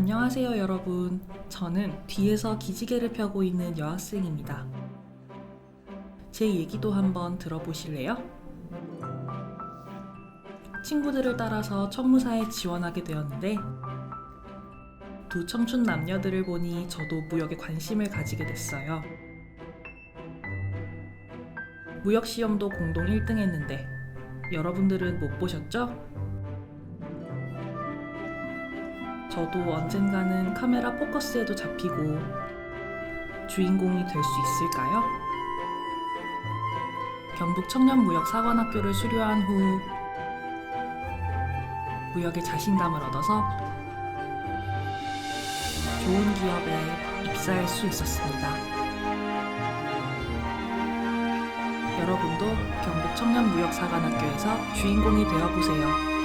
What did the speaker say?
안녕하세요, 여러분. 저는 뒤에서 기지개를 펴고 있는 여학생입니다. 제 얘기도 한번 들어보실래요? 친구들을 따라서 청무사에 지원하게 되었는데, 두 청춘 남녀들을 보니 저도 무역에 관심을 가지게 됐어요. 무역 시험도 공동 1등 했는데, 여러분들은 못 보셨죠? 저도 언젠가는 카메라 포커스에도 잡히고 주인공이 될 수 있을까요? 경북 청년무역사관학교를 수료한 후 무역에 자신감을 얻어서 좋은 기업에 입사할 수 있었습니다. 여러분도 경북 청년무역사관학교에서 주인공이 되어보세요.